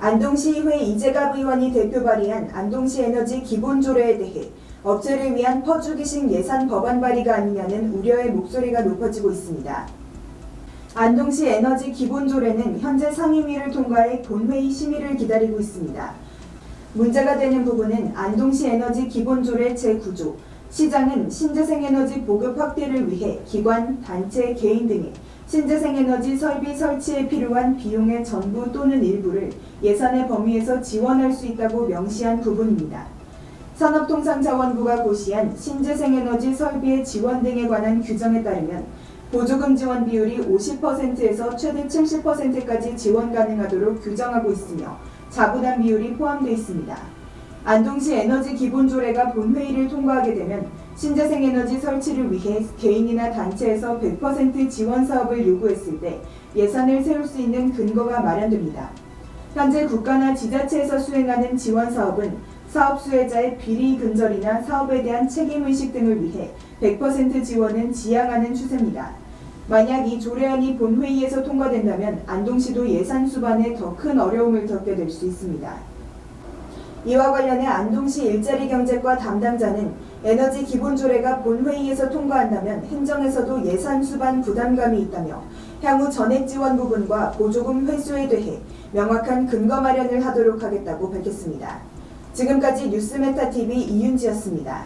안동시의회 이재갑 의원이 대표 발의한 안동시 에너지 기본 조례에 대해 업체를 위한 퍼주기식 예산 법안 발의가 아니냐는 우려의 목소리가 높아지고 있습니다. 안동시 에너지 기본 조례는 현재 상임위를 통과해 본회의 심의를 기다리고 있습니다. 문제가 되는 부분은 안동시 에너지 기본 조례 제9조 시장은 신재생에너지 보급 확대를 위해 기관, 단체, 개인 등의 신재생에너지 설비 설치에 필요한 비용의 전부 또는 일부를 예산의 범위에서 지원할 수 있다고 명시한 부분입니다. 산업통상자원부가 고시한 신재생에너지 설비의 지원 등에 관한 규정에 따르면 보조금 지원 비율이 50%에서 최대 70%까지 지원 가능하도록 규정하고 있으며 자부담 비율이 포함되어 있습니다. 안동시 에너지 기본조례가 본회의를 통과하게 되면 신재생 에너지 설치를 위해 개인이나 단체에서 100% 지원 사업을 요구했을 때 예산을 세울 수 있는 근거가 마련됩니다. 현재 국가나 지자체에서 수행하는 지원 사업은 사업 수혜자의 비리 근절이나 사업에 대한 책임 의식 등을 위해 100% 지원은 지양하는 추세입니다. 만약 이 조례안이 본회의에서 통과된다면 안동시도 예산 수반에 더 큰 어려움을 겪게 될 수 있습니다. 이와 관련해 안동시 일자리 경제과 담당자는 에너지 기본 조례가 본회의에서 통과한다면 행정에서도 예산 수반 부담감이 있다며 향후 전액 지원 부분과 보조금 회수에 대해 명확한 근거 마련을 하도록 하겠다고 밝혔습니다. 지금까지 뉴스메타TV 이윤지였습니다.